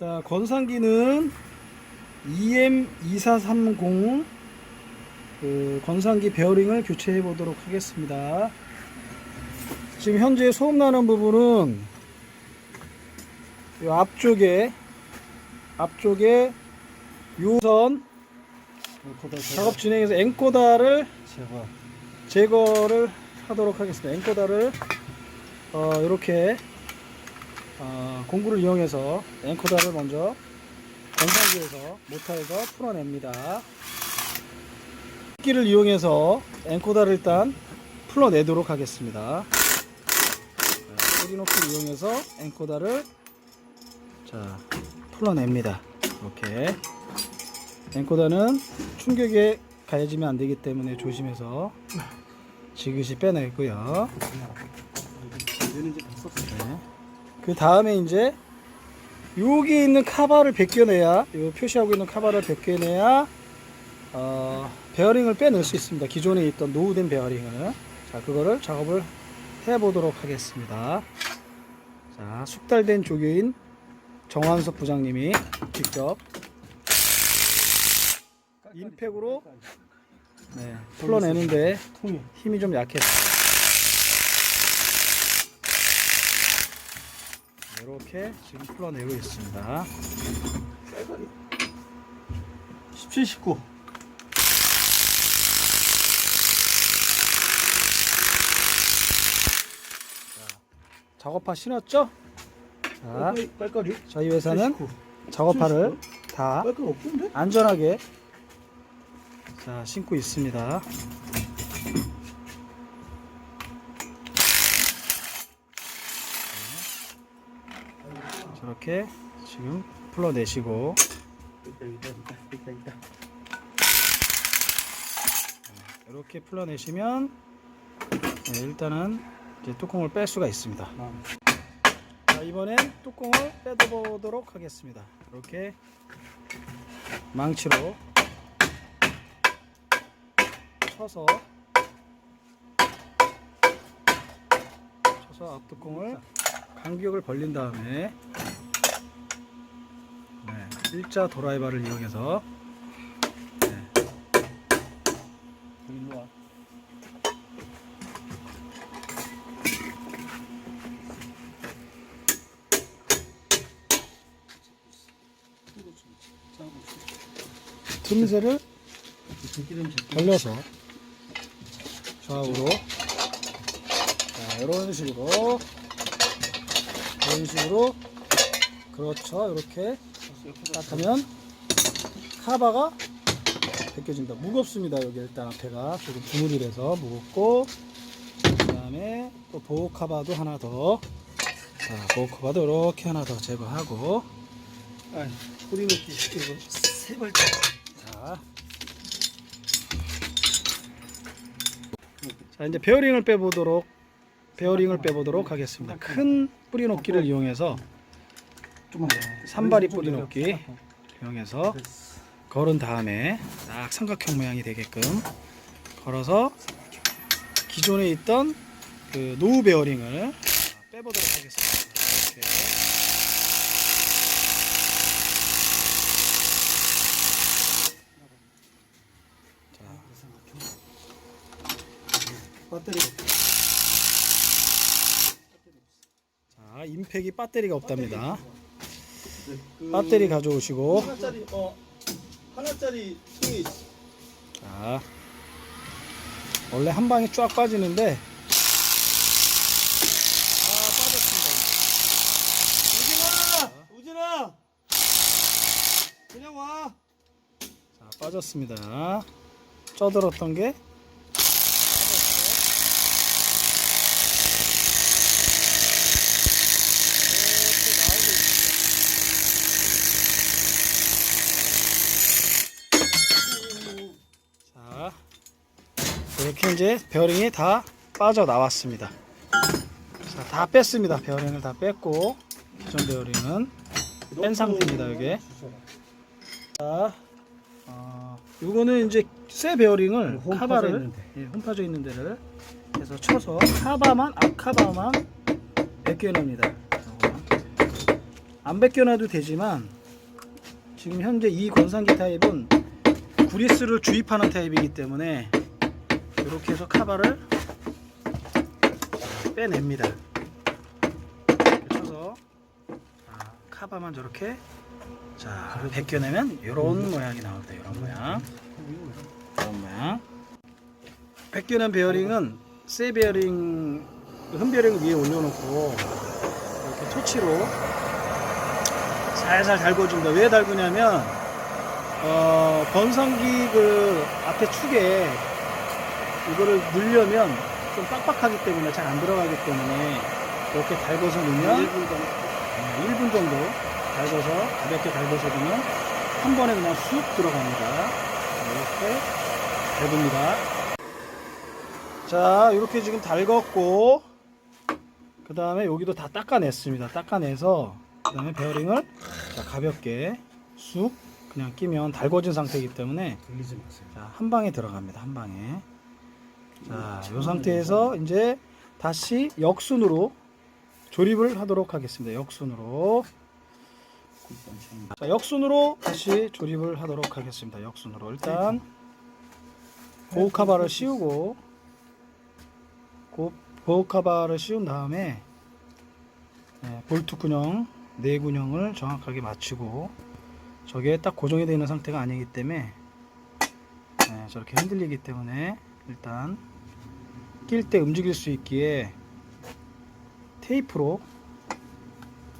자, 건상기는 EM2430 그 건상기 베어링을 교체해 보도록 하겠습니다. 지금 현재 소음 나는 부분은 이 앞쪽에 앞쪽에 요선 작업 진행해서 엔코다를 제가 제거를 하도록 하겠습니다. 엔코다를 어, 이렇게 어, 공구를 이용해서 엔코다를 먼저 건상기에서 모터에서 풀어냅니다. 기를 이용해서 엔코다를 일단 풀어내도록 하겠습니다. 자, 뿌리놓기를 이용해서 엔코다를 자 풀어냅니다. 이렇게 엔코다는 충격에 가해지면 안 되기 때문에 조심해서 지그시 빼내고요. 네. 그 다음에 이제 여기 있는 카바를 벗겨내야 요 표시하고 있는 카바를 벗겨내야 어, 베어링을 빼낼 수 있습니다. 기존에 있던 노후된 베어링을 자 그거를 작업을 해 보도록 하겠습니다. 자 숙달된 조교인 정환석 부장님이 직접 임팩으로 네, 풀어내는데 통이 힘이 좀 약했어요. 이렇게 지금 풀어내고 있습니다. 17, 19. 작업파 신었죠? 자, 깔깔이? 저희 회사는 작업파를 다 깔깔 없던데? 안전하게 자, 신고 있습니다. 자, 저렇게 지금 풀어내시고. 이렇게 풀어내시면 네, 일단은 이제 뚜껑을 뺄 수가 있습니다. 아, 자, 이번엔 뚜껑을 빼보도록 하겠습니다. 이렇게 망치로 쳐서 쳐서 앞뚜껑을 간격을 벌린 다음에 네, 일자 도라이바를 이용해서 네. 틈새를. 벌려서 좌우로 자, 이런 식으로 이런 식으로 그렇죠 이렇게 딱 하면 카바가 벗겨진다 무겁습니다 여기 일단 앞에가 조금 주물이라서 무겁고 그 다음에 또 보호 카바도 하나 더 자, 보호 카바도 이렇게 하나 더 제거하고 아, 뿌리 놓기 시키고 세 발짝. 자. 자, 이제 베어링을 빼보도록 베어링을 빼보도록 하겠습니다. 큰 뿌리 놓기를 이용해서 산발이 뿌리 놓기 이용해서. 걸은 다음에 딱 삼각형 모양이 되게끔 걸어서 기존에 있던 그 노후 베어링을 빼보도록 하겠습니다. 이렇게. 자, 임팩이 배터리가 없답니다. 그 배터리 가져오시고 하나짜리 어 하나짜리 통이. 자, 원래 한 방에 쫙 빠지는데 아 빠졌습니다. 우진아, 우진아, 그냥 와. 자, 빠졌습니다. 쪄들었던 게 자, 이렇게 이제 베어링이 다 빠져 나왔습니다. 자, 다 뺐습니다. 베어링을 다 뺐고 기존 베어링은 뺀 상태입니다. 이게. 자, 어, 요거는 이제 쇠 베어링을 홈 파져 카바를 있는데. 예, 홈 파져 있는 데를 해서 쳐서 카바만 앞 카바만 벗겨냅니다. 안 벗겨놔도 되지만 지금 현재 이 건상기 타입은 구리스를 주입하는 타입이기 때문에 이렇게 해서 카바를 빼냅니다. 쳐서 자, 카바만 저렇게 자 벗겨내면 이런 모양이 나옵니다. 이런 모양, 이런 모양. 벗겨낸 베어링은 새 베어링 흠 베어링 위에 올려놓고 이렇게 토치로 살살 달궈줍니다. 왜 달구냐면 어, 번성기 그 앞에 축에 이거를 넣으려면 좀 빡빡하기 때문에 잘 안 들어가기 때문에 이렇게 달궈서 넣으면 1분 정도. 1분 정도 달궈서 가볍게 달궈서 넣으면 한 번에 그냥 쑥 들어갑니다. 이렇게 달굽니다. 자, 이렇게 지금 달궜고 그 다음에 여기도 다 닦아냈습니다. 닦아내서 그 다음에 베어링을 자, 가볍게 쑥 그냥 끼면 달궈진 상태이기 때문에. 자, 한 방에 들어갑니다. 한 방에. 자, 이 상태에서 이제 다시 역순으로 조립을 하도록 하겠습니다. 역순으로. 자, 역순으로 다시 조립을 하도록 하겠습니다. 역순으로. 일단 보호 카바를 씌우고 고- 보호 카바를 씌운 다음에 네, 볼트 군형 네 군형을 정확하게 맞추고 저게 딱 고정이 되어 있는 상태가 아니기 때문에 네, 저렇게 흔들리기 때문에 일단 낄 때 움직일 수 있기에 테이프로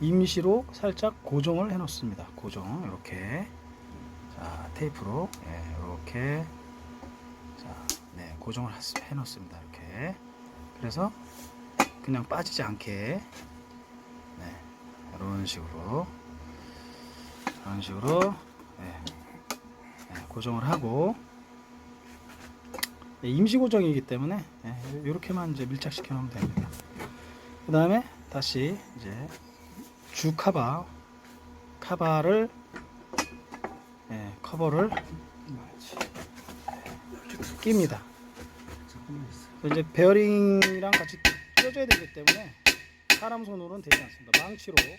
임시로 살짝 고정을 해 놓습니다. 고정 이렇게. 자 테이프로 예, 이렇게. 자, 네, 고정을 해 놓습니다. 이렇게. 그래서 그냥 빠지지 않게. 네, 이런 식으로. 이런 식으로 네, 네, 고정을 하고. 네, 임시 고정이기 때문에 이렇게만 이제 밀착시켜 놓으면 됩니다. 그 다음에 다시 이제 주 카바 카바를 예, 커버를 있어. 이제 베어링이랑 같이 껴줘야 되기 때문에 사람 손으로는 되지 않습니다. 망치로 예,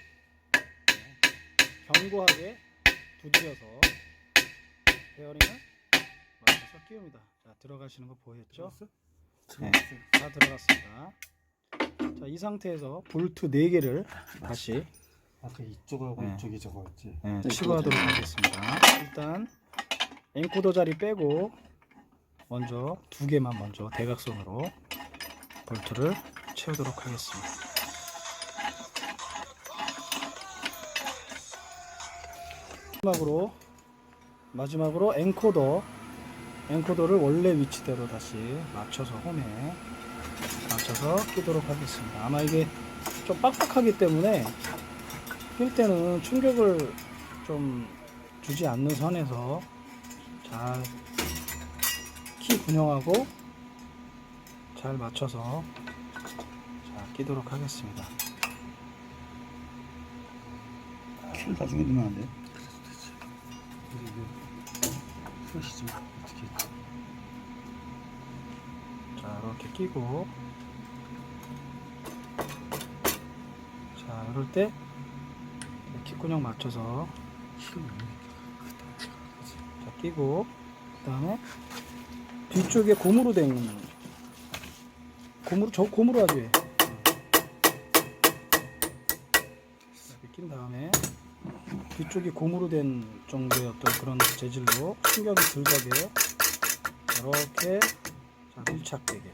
견고하게 두드려서 베어링을 맞춰서 끼웁니다. 자 들어가시는 거 보였죠? 네. 다 들어갔습니다. 자, 이 상태에서 볼트 4개를 다시 아까 이쪽하고 네. 이쪽이 저거였지. 예, 치고하도록 하겠습니다. 일단 엔코더 자리 빼고 먼저 두 개만 먼저 대각선으로 볼트를 채우도록 하겠습니다. 마지막으로 마지막으로 엔코더 엔코더를 원래 위치대로 다시 맞춰서 홈에 맞춰서 끼도록 하겠습니다. 아마 이게 좀 빡빡하기 때문에 낄 때는 충격을 좀 주지 않는 선에서 잘 키 분영하고 잘 맞춰서 자 끼도록 하겠습니다. 키를 나중에 넣으면 안 돼? 프 좀 어떻게? 자 이렇게 끼고. 자 이럴 때 킥근형 맞춰서 자 끼고. 그 다음에 뒤쪽에 고무로 된 고무로 저 고무로 하지 뒤쪽이 고무로 된 정도의 어떤 그런 재질로 충격이 덜 가게 이렇게 자, 밀착되게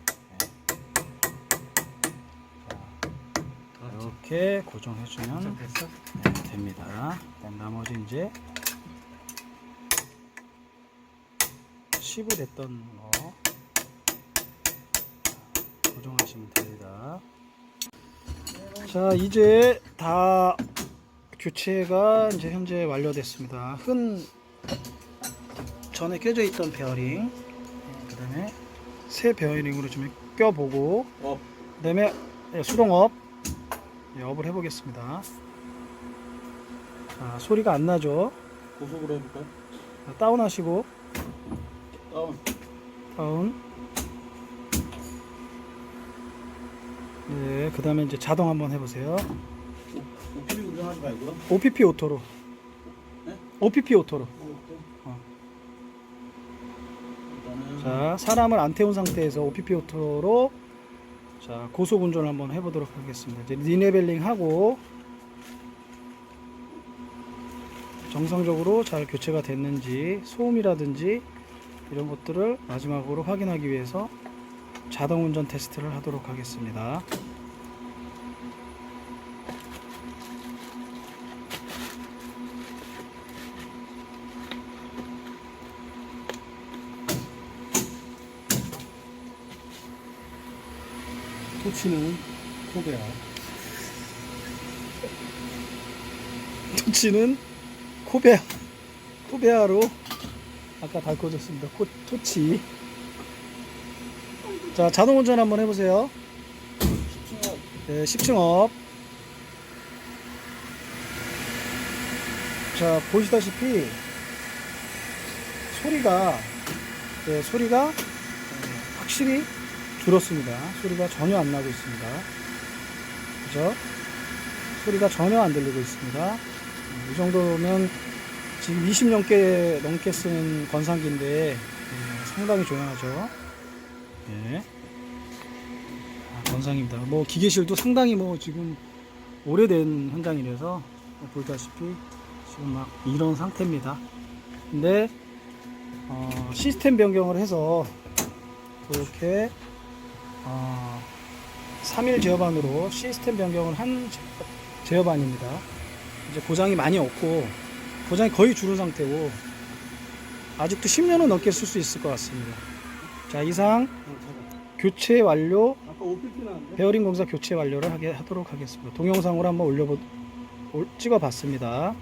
이렇게 고정해주면? 네, 됩니다. 나머지 이제 시부됐던 거 자, 고정하시면 됩니다. 자 이제 다 교체가 이제 현재 완료됐습니다. 흔 전에 껴져 있던 베어링 그다음에 새 베어링으로 좀 껴보고 업. 그다음에 예, 수동업 예, 업을 해보겠습니다. 자, 소리가 안 나죠? 고속으로 해볼까? 자, 다운하시고 다운. 다운. 네, 그 다음에 이제 자동 한번 해보세요. OPP 오토로. 네? OPP 오토로. 일단은 자, 사람을 안 태운 상태에서 OPP 오토로 자, 고속 운전을 한번 해 보도록 하겠습니다. 이제 리레벨링 하고 정상적으로 잘 교체가 됐는지 소음이라든지 이런 것들을 마지막으로 확인하기 위해서 자동 운전 테스트를 하도록 하겠습니다. 토치는 코베아. 토치는 코베아 코베아로 아까 달궈졌습니다. 코, 토치. 자 자동 운전 한번 해보세요. 10층 네, 10층 업. 자 보시다시피 소리가 네, 소리가 어, 확실히 줄었습니다. 소리가 전혀 안 나고 있습니다. 그죠? 소리가 전혀 안 들리고 있습니다. 음, 이 정도면 지금 20년께 넘게 쓰는 건상기인데 예, 상당히 조용하죠. 예. 아, 건상입니다. 뭐 기계실도 상당히 뭐 지금 오래된 현장이라서 뭐 보다시피 지금 막 이런 상태입니다. 근데 어, 시스템 변경을 해서 이렇게 어, 3일 제어반으로 시스템 변경을 한 제- 제어반입니다. 이제 고장이 많이 없고 고장이 거의 줄은 상태고 아직도 10년은 넘게 쓸 수 있을 것 같습니다. 자 이상 교체 완료? 베어링 공사 교체 완료를 하게 하도록 하겠습니다. 동영상으로 한번 올려보 올- 찍어봤습니다.